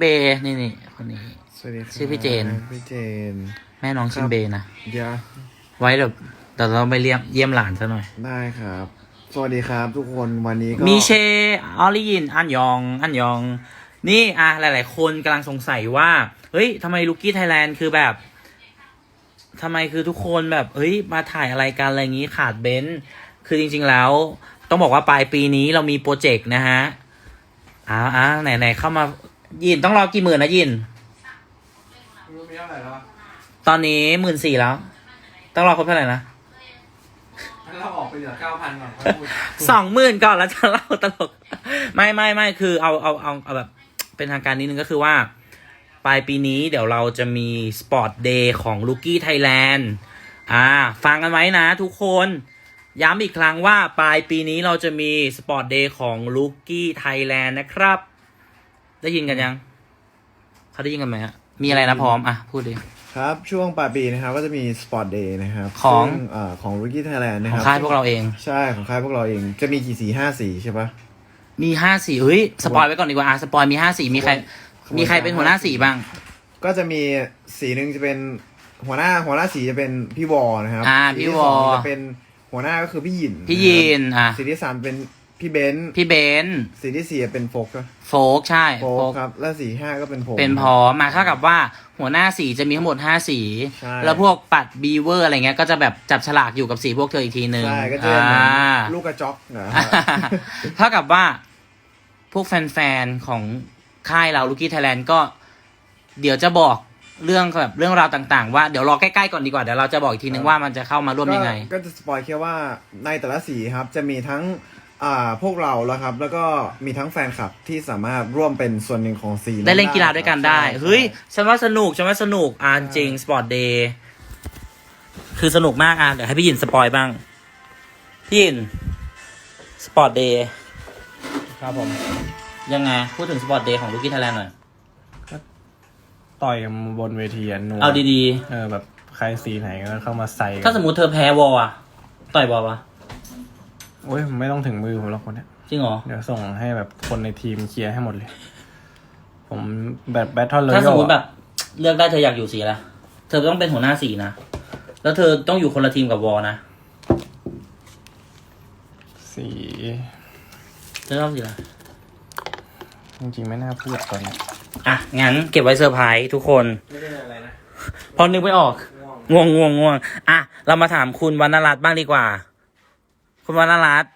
เบย์นี่นี่คนนี้ สวัสดีครับชื่อพี่เจน พี่เจน แม่น้องชินเบย์นะเดี๋ยวไว้เดี๋ยวเดี๋ยวเราไปเยี่ยมเยี่ยมหลานซะหน่อย ได้ครับ สวัสดีครับทุกคนวันนี้ก็มีเชออลิยิน อันยอง อันยอง นี่อะหลาย ๆ คนกำลังสงสัยว่า เฮ้ยทำไมลูกี้ไทยแลนด์คือแบบทำไมคือทุกคนแบบ เฮ้ย มาถ่ายอะไรกันอะไรอย่างนี้ขาดเบนซ์คือจริง ๆ แล้ว ต้องบอกว่าปลายปีนี้เรามีโปรเจกต์นะฮะอ้าวอ้าวไหนไหนเข้ามา ยินต้องรอกี่หมื่นนะยินรู้มีเท่าไหร่แล้วตอนนี้หมื่นสี่แล้ว ต้องรอครบเท่าไหร่นะงั้นเราออกไปเหลือเก้าพันก่อนค่อยพูดสองหมื่นก่อนแล้วจะเล่าตลก ไม่ไม่ไม่คือเอาเอาเอาเอาแบบเป็นทางการนิดนึงก็คือว่า ปลายปีนี้เดี๋ยวเราจะมีสปอร์ตเดย์ของลูกี้ไทยแลนด์อ่า ฟังกันไว้นะทุกคน ย้ำอีกครั้งว่าปลายปีนี้เราจะมีสปอร์ตเดย์ของลูกี้ไทยแลนด์นะครับ ได้ยินกันยัง เขาได้ยินกันไหมอะมีอะไรนะพร้อม อะ พูดดิ ครับ ช่วงปลายปีนะครับ ก็จะมีสปอร์ตเดย์นะครับของซึ่เอ่อของ Rookie Thailand นะขคองรับค่ายพวกเราเอง ใช่ของค่ายพวกเราเองจะมีกี่สีห้าสีใช่ปะ มีห้าสีเฮ้ย สปอยไว้ก่อนดีกว่า อะ สปอยมีห้าสีมีใคร ขบวนมีใครเป็นหัวหน้าสีบ้าง ก็จะมีสีหนึ่งจะเป็นหัวหน้าหัวหน้าสีจะเป็นพี่วอนะครับอ่าสีพี่ที่วอ สงจะเป็นหัวหน้าก็คือพี่หยินพี่ยีน อะสีที่สามเป็น พี่เบนซ์พี่เบนซ์สีที่สี่เป็นโฟกซ์โฟกใช่โฟโฟกกครับ และสีห้าก็เป็นผม เป็นพร้อมมาเท่ากับว่าหัวหน้าสีจะมีทั้งหมดห้าสี ใช่ แล้วพวกปัดบีเวอร์อะไรเงี้ยก็จะแบบจับฉลากอยู่กับสีพวกเธออีกทีนึงใช่ก็จะเป็นเหมือนอ่า ลูกกระจอกนะเท่ากับว่าพวกแฟนๆ ของค่ายเราลูกี้ไทยแลนด์ก็ เดี๋ยวจะบอกเรื่องแบบเรื่องราวต่างๆ ว่าเดี๋ยวรอใกล้ๆก่อนดีกว่า เดี๋ยวเราจะบอกอีกทีนึงว่ามันจะเข้ามาร่วมยังไง ก็ก็จะสปอยแค่ว่าในแต่ละสีครับ จะมีทั้ง อ่าพวกเราแล้วครับ แล้วก็มีทั้งแฟนคลับที่สามารถร่วมเป็นส่วนหนึ่งของสีได้เล่นกีฬาด้วยกันได้ ใช่เฮ้ยฉันว่าสนุกฉันว่าสนุกอ่านจริงสปอร์ตเดย์คือสนุกมากอะเดี๋ยวให้พี่หยินสปอยบ้าง พี่หยินสปอร์ตเดย์ครับผมยังไง พูดถึงสปอร์ตเดย์ของลูกี้ไทยแลนด์หน่อย ต่อยกันบนเวทีอันนัวเอาดีเออแบบใครสีไหนก็เข้ามาใส่ๆถ้าสมมติเธอแพ้วอลอะต่อยวอลปะ โอ้ยไม่ต้องถึงมือผมหรอกคนเนี้ยจริงเหรอ เดี๋ยวส่งให้แบบคนในทีมเคลียร์ให้หมดเลย ผมแบบแบทเทิลเลยถ้าสมมติแบบ เลือกได้เธออยากอยู่สีอะไรเธอต้องเป็นหัวหน้าสีนะ แล้วเธอต้องอยู่คนละทีมกับวอลนะ สีเธอชอบสีอะไร จริงๆไม่น่าพูดตอนเนี้ยอะ งั้นเก็บไว้เซอร์ไพรส์ทุกคน ไม่ได้อะไรนะ พอนึกไม่ออก ง่วงง่วงง่วงอะ เรามาถามคุณวรรณรัตน์บ้างดีกว่า คุณวรรณรัตน์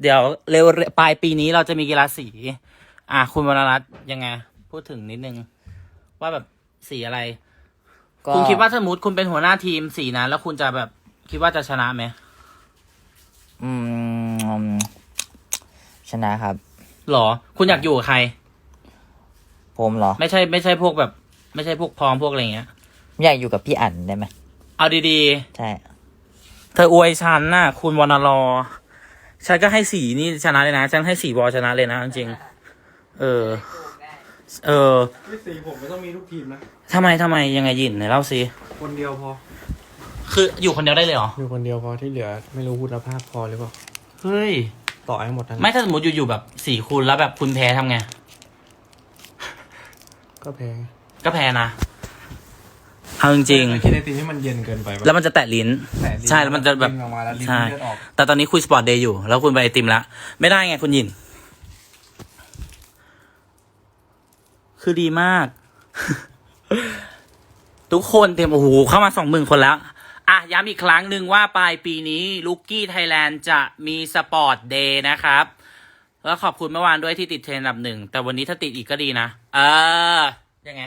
เดี๋ยวเร็วปลายปีนี้เราจะมีกีฬาสี อะคุณวรรณรัตน์ยังไง พูดถึงนิดนึง ว่าแบบสีอะไร ก็คุณคิดว่าสมมติคุณเป็นหัวหน้าทีมสีนั้น แล้วคุณจะแบบคิดว่าจะชนะไหมอืม ชนะครับหรอ คุณอยากอยู่กับใคร ผมเหรอ ไม่ใช่ไม่ใช่พวกแบบ ไม่ใช่พวกพร้อมพวกอะไรเงี้ย อยากอยู่กับพี่อั๋นได้ไหมเอาดีใช่ๆ เธออวยฉันน่ะ คุณวรรณรอ ฉันก็ให้สีนี่ชนะเลยนะ ฉันให้สีบอลชนะเลยนะจริงๆเออ เออสีผมไม่ต้องมีทุกทีมนะ ทำไมทำไมยังไงยินไหนเล่าสิคนเดียวพอ คืออยู่คนเดียวได้เลยเหรอ อยู่คนเดียวพอที่เหลือไม่รู้คุณภาพพอหรือเปล่า เฮ้ย ต่อให้หมดทั้งไม่ถ้าสมมติอยู่ๆแบบสี่คุณแล้วแบบคุณแพ้ทำไง ก็แพง ก็แพ้นะ เอาจริงคิดไอติมที่มันเย็นเกินไปๆแล้วมันจะแตะลิ้นใช่แล้วมันจะแบบออกมาแล้วลิ้นใช่ เลือดออก แต่ตอนนี้คุยสปอร์ตเดย์อยู่ แล้วคุณไปไอติมละไม่ได้ไงคุณยิน คือดีมาก ทุกคนเต็มโอ้โหเข้ามาสองหมื่นคนแล้ว อะ ย้ำอีกครั้งหนึ่งว่าปลายปีนี้ลูกี้ไทยแลนด์จะมีสปอร์ตเดย์นะครับ แล้วขอบคุณเมื่อวานด้วยที่ติดเทรนด์อันดับหนึ่ง แต่วันนี้ถ้าติดอีกก็ดีนะ เออ ยังไง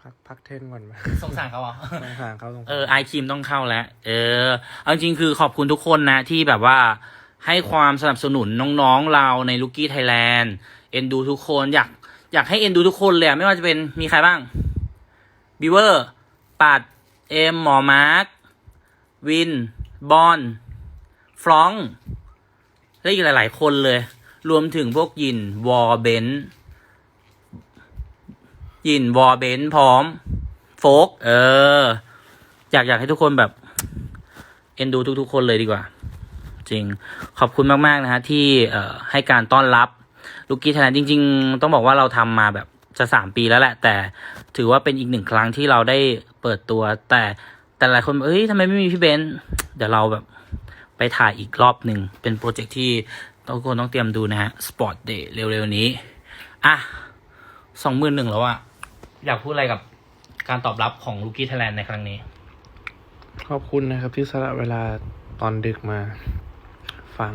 พักพักเทนก่อนไหมสงสารเขาเหรอสงสารเขาสงเอสารอไอคิมต้องเข้าแล้ว เออ เอาจริงๆคือขอบคุณทุกคนนะที่แบบว่าให้ความสนับสนุนน้องๆเราในลูกี้ไทยแลนด์เอ็นดูทุกคนอยากอยากให้เอ็นดูทุกคนเลยอะไม่ว่าจะเป็นมีใครบ้างบิวเวอร์ปัดเอ็มหมอมาร์ควิน บอลฟรองก์และอีกหลาย ๆ คนเลย รวมถึงพวกยิน วอเบน ยินวอเบนพร้อม โฟก เออ อยากอยากให้ทุกคนแบบ เอ็นดูทุก ๆ คนเลยดีกว่า จริง ขอบคุณมาก ๆ นะฮะ ที่เอ่อให้การต้อนรับลูกี้ไทยแลนด์จริง ๆ ต้องบอกว่าเราทำมาแบบจะสามปีแล้วแหละ แต่ถือว่าเป็นอีกหนึ่งครั้งที่เราได้เปิดตัว แต่แต่หลายคนบอกเอ้ยทำไมไม่มีพี่เบนเดี๋ยวเราแบบไปถ่ายอีกรอบหนึ่งเป็นโปรเจกต์ที่ทุกคนต้องเตรียมดูนะฮะสปอร์ตเดย์เร็ว ๆ นี้ อะสองหมื่นหนึ่งแล้วอะ อยากพูดอะไรกับการตอบรับของลูกี้ไทยแลนด์ในครั้งนี้ ขอบคุณนะครับที่สละเวลาตอนดึกมา ฟัง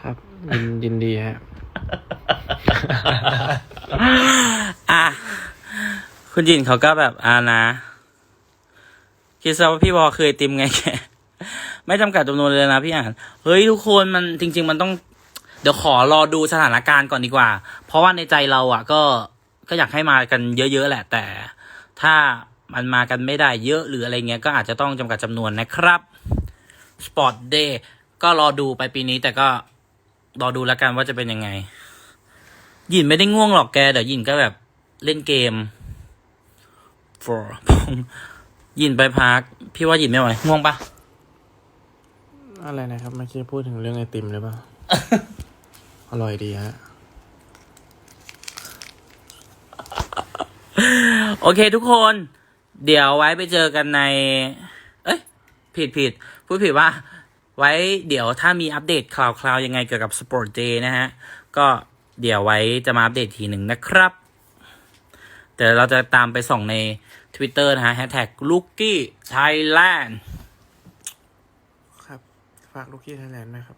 ครับยินยินดีฮะอะ คุณยินเขาก็แบบอ่านะคิดซะว่าพี่วอเคยติมไงแกไม่จำกัดจำนวนเลยนะพี่อ่าน เฮ้ย ทุกคนมันจริง ๆ มันต้อง เดี๋ยวขอรอดูสถานการณ์ก่อนดีกว่า เพราะว่าในใจเราอะ ก็ ก็อยากให้มากันเยอะๆแหละ แต่ถ้ามันมากันไม่ได้เยอะหรืออะไรเงี้ยก็อาจจะต้องจำกัดจำนวนนะครับ Sport Day ก็รอดูไปปีนี้แต่ก็รอดูแล้วกันว่าจะเป็นยังไงหยินไม่ได้ง่วงหรอกแก เดี๋ยวหยินก็แบบเล่นเกม for หยินไปพัก พี่ว่าหยินไม่ไหวง่วงปะอะไรนะครับเมื่อกี้พูดถึงเรื่องไอติมหรือเปล่า อร่อยดีฮะ โอเคทุกคน เดี๋ยวไว้ไปเจอกันใน เอ้ย ผิดผิดพูดผิดว่า ไว้เดี๋ยวถ้ามีอัปเดตคราวๆยังไงเกี่ยวกับ Sport Day นะฮะ ก็เดี๋ยวไว้จะมาอัปเดตทีหนึ่งนะครับแต่เราจะตามไปส่องใน Twitter นะฮะ Hashtag Lookie Thailand ครับ ฝากลูกกี้ไทยแลนด์นะครับ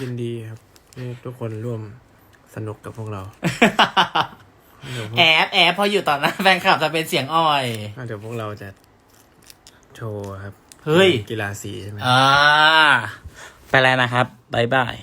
ยินดีครับที่ทุกคนร่วมสนุกกับพวกเรา แอบแอบพออยู่ต่อหน้าแฟนคลับจะเป็นเสียงอ่อยเดี๋ยวพวกเราจะโชว์ครับ เฮ้ย กีฬาสีใช่ไหมอ่า ไปแล้วนะครับบ๊ายบาย